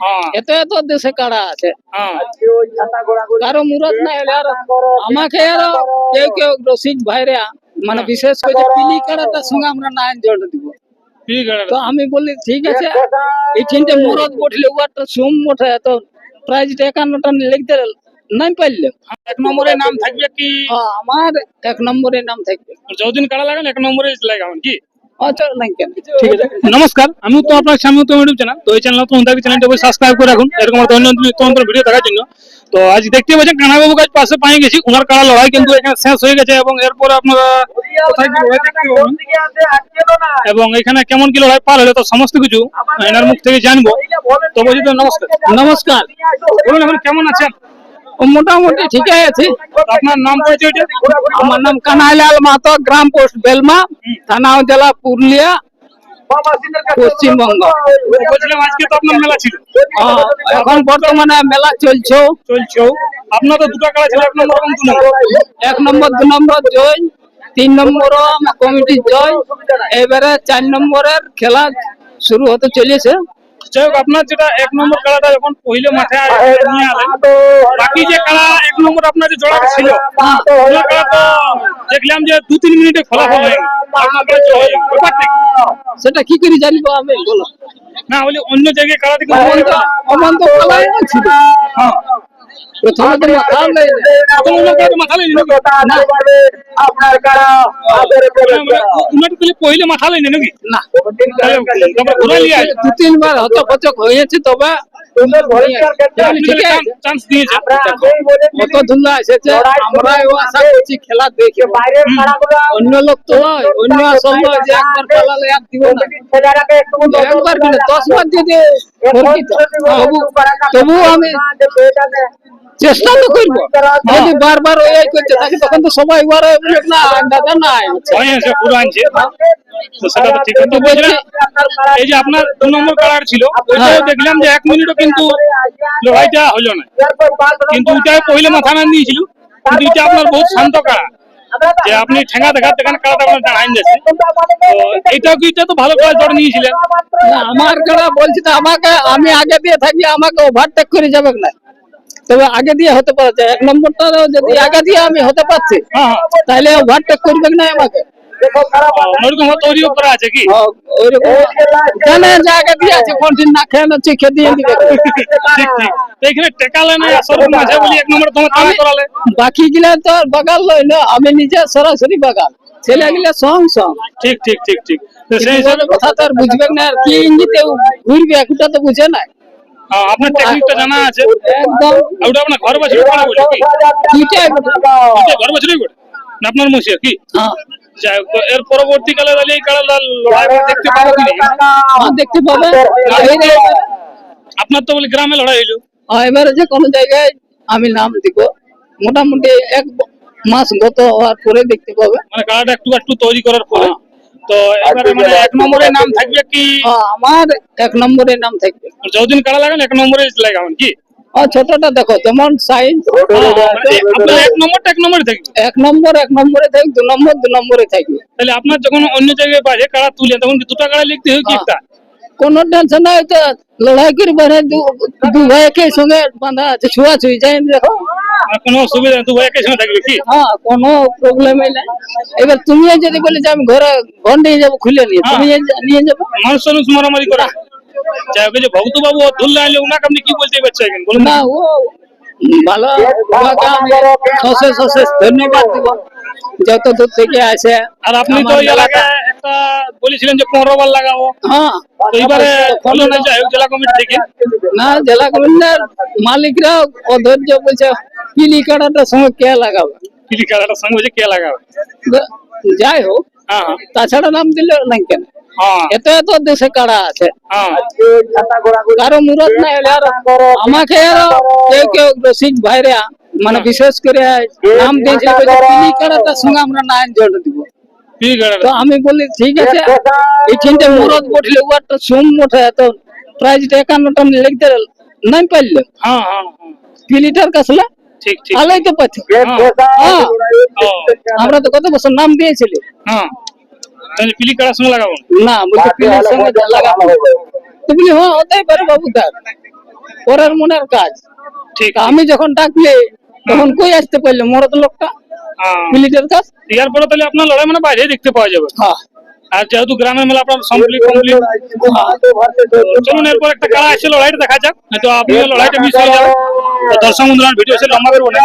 হ্যাঁ। এত এত দেশে কাড়া আছে? হ্যাঁ। কারও মুরত না হলে আর আমাকে আর কেউ কেউ রসিক ভাইরা মানে বিশেষ করে পিলি কাড়াটার সঙ্গে আমরা নাইন জোড় দিব। তো আমি বলি ঠিক আছে এই তিনটে মুরত বটলে ওয়ারটা সুম ওঠে তো প্রাইজটা একান্নটা লিখতে নাই পারলে এক নম্বরে নাম থাকবে কি? আমার এক নম্বরে নাম থাকবে। যতদিন কাড়া লাগান এক নম্বরে লাগাবেন কি? নমস্কার আমি তো আপনার সামনে তো ইউটিউব চ্যানেল তো এই চ্যানেল নতুন থাকবে চ্যানেলটা সাবস্ক্রাইব করে রাখুন। এরকম তন্ত্র ভিডিও দেখার জন্য। তো আজ দেখতে পাচ্ছেন কানাবাবু কাজ পাশে পাই গেছি ওনার কাড়া লড়াই কিন্তু এখানে শেষ হয়ে গেছে এবং এরপরে আপনারা কোথায় কি দেখতে পাবেন। এবং এখানে কেমন কি লড়াই পার হলো তো সমস্ত কিছু এনার মুখ থেকে জানব। তো বলছি তো নমস্কার। নমস্কার। বলুন এখন কেমন আছেন? মোটামুটি ঠিকই আছে। আপনার নাম পরিচয়টা? আমার নাম কানাইলাল মাতো গ্রাম পোস্ট বেলমা থানা জেলা পুরুলিয়া পশ্চিমবঙ্গ। আজকে তো আপনার মেলা ছিল। এখন বর্তমানে মেলা চলছে। চলছেও আপনার তো দুটো কাড়া ছিল এক নম্বর এবং দু নম্বর। এক নম্বর দু নম্বর জয় তিন নম্বর কমিটি জয় এবারে চার নম্বরের খেলা শুরু হতে চলেছে। যাই হোক আপনার যেটা এক নম্বর খেলাটা যখন পহিলে মাঠে নিয়ে আলেন বাকি যে খেলা এক নম্বর আপনার যে জোড়াটা ছিল ওই খেলা তো দেখলাম যে দু তিন মিনিটে ফলাফল হয়ে। কি? সেটা কি করে জানব আমি? বলো। না হলে অন্য জায়গায় খেলা থেকে ছিল হ্যাঁ। প্রথমে তো মাথা লেনি নাকি? না দু তিনবার হতপচক হয়েছে তবে আশা করছি খেলা দেখে অন্য লোক তো নয় অন্য আসল নয় যে একবার খেলালে আর দিব না। একবার কিনা দশ বার যদি তবু তবু আমি চেষ্টা তো করব। যদি বারবার ওই করতে থাকি তখন তো সবাই না দাদা নাই। পুরো আনছে। তো সেটা তো ঠিক কিন্তু এই যে আপনার দু নম্বর কালার ছিল ওইটাও দেখলাম যে এক মিনিটও কিন্তু লড়াইটা হলো না। কিন্তু ওইটাই পহিলে মাথা না দিয়েছিল কিন্তু এটা আপনার বহুত শান্ত কাড়া যে আপনি ঠেঙ্গা দেখা দেখেন কাড়াটা আপনার দাঁড়াইন যাচ্ছে কি এটা তো ভালো কাজ ধরে নিয়েছিলেন? আমার কারা বলছি তো আমাকে আমি আগে দিয়ে থাকি আমাকে ওভারটেক করে যাবে না তবে আগে দিয়ে হতে পারছে এক নম্বরটা যদি আগে দিয়ে আমি হতে পারছি হ্যাঁ হ্যাঁ। তাহলে ওভারটেক করবে না আমাকে? ওরকম তৈরিও করা আছে কি? ওইরকম জানে যে আগে দিয়ে আছে কোনদিন না খেয়ে না চিখে দিয়ে দিবে। ঠিক ঠিক এখানে টেকালে না আসলে মাঝে বলি এক নম্বর তোমার তাড়া করালে। বাকি গিলা তো বাগাল লই না আমি নিজে সরাসরি বাগাল। ছেলে গিলা সং সং। ঠিক ঠিক ঠিক ঠিক। তো সেই কথা তো আর বুঝবে না আর কি ইঞ্জিতে ঘুরবে একটা তো বুঝে না হ্যাঁ, আপনার টেকনিকটা জানা আছে? একদম। ওটা আপনার ঘর বাছুরি করা বলে কি? ঘর বাছুরি করে না আপনার কি? হ্যাঁ। এর পরবর্তীকালে তাহলে এই কাড়া লড়াই দেখতে পাবো কি না? দেখতে পাবে আর এই যে- আপনার তো বলি গ্রামে লড়াই হইল। এবারে যে কোনো জায়গায় আমি নাম দিব। মোটামুটি এক মাস গত হওয়ার পরে দেখতে পাবে মানে কাড়াটা একটু একটু তৈরি করার পরে? তো এবারে মানে এক নম্বরে নাম থাকবে কি? হ্যাঁ, আমার এক নম্বরে নাম থাকবে। যতদিন কাড়া লাগান এক নম্বরে লাগাবেন কি? ছোটটা দেখো যেমন সাইজ মানে আপনার এক নম্বরটা এক নম্বরে থাকবে? এক নম্বর এক নম্বরে থাকবে দু নম্বর দু নম্বরে থাকবে। তাহলে আপনার যখন অন্য জায়গায় বাজে কাড়া তুলে তখন কি দুটো কাড়া লিখতে হয় কি একটা? কোন টেনশন নাই তো লড়াই করে বাঁধে দু- ভাইকে সঙ্গে বাঁধা আছে ছুয়া ছুঁই যাই দেখো কোনো অসুবিধা নেই, দু একই সঙ্গে থাকবে কি? হ্যাঁ কোনো প্রবলেমই নাই এবার তুমি যদি বলে যে আমি ঘরে ঘর নিয়ে যাব খুলে নিয়ে তুমি নিয়ে যাব। মানুষ মানুষ মারামারি করে। যাই হোক যে ভক্ত বাবু ধরলে আনলে ওনাকে আপনি কি বলতে পারছেন বলুন না ও ভালো ধন্যবাদ দিব। যত দূর থেকে আসে আর আপনি তো এলাকায় একটা বলেছিলেন যে পনেরো বার লাগাবো। হ্যাঁ। এইবারে হলো না যাই হোক জেলা কমিটি থেকে। না জেলা কমিটির মালিকরা অধৈর্য বলছে পিলি কাটাটার সঙ্গে কে লাগাবে? পিলি সঙ্গে বলছে কে লাগাবে? যাই হোক হ্যাঁ হ্যাঁ, তাছাড়া নাম দিলে না কেন? হ্যাঁ। এত এত দেশে কাড়া আছে। কারও মুরত না হলে আর আমাকে কেউ কেউ রসিক ভাইরা মানে বিশেষ করে নাম দিয়েছে পিলি সঙ্গে আমরা দিব। তো আমি বলি ঠিক আছে এই তিনটে মুরত বটলে ওয়ারটা সুম ওঠে তো প্রাইজটা একান্নটা লিখতে নাই পারলে হ্যাঁ হ্যাঁ হ্যাঁ। পিলিটার কাছলে ভালোই তো পাচ্ছি হ্যাঁ। হ্যাঁ। ও, আমরা তো কত বছর নাম দিয়েছিলি? হ্যাঁ। তাহলে পিলি কালার সঙ্গে লাগাবো? না বলছি পিলির সঙ্গে লাগাবো। তো বলি হ্যাঁ পারে বাবু তার পরের মনের কাজ। ঠিক আমি যখন ডাকলে তখন কই আসতে পারল? মরদ লোকটা? হ্যাঁ। মিলিটের কাজ? ইয়ার পরে তাহলে আপনার লড়াই মানে বাইরে দেখতে পাওয়া যাবে। হ্যাঁ। আর যেহেতু গ্রামের মেলা আপনার কমপ্লিট কমপ্লিট চলুন এরপর একটা কারা এসে লড়াইটা দেখা যাক। তো আপনি লড়াইটা মিস হয়ে যাবে তো দর্শক বন্ধুরা ভিডিও এসে লম্বা করব না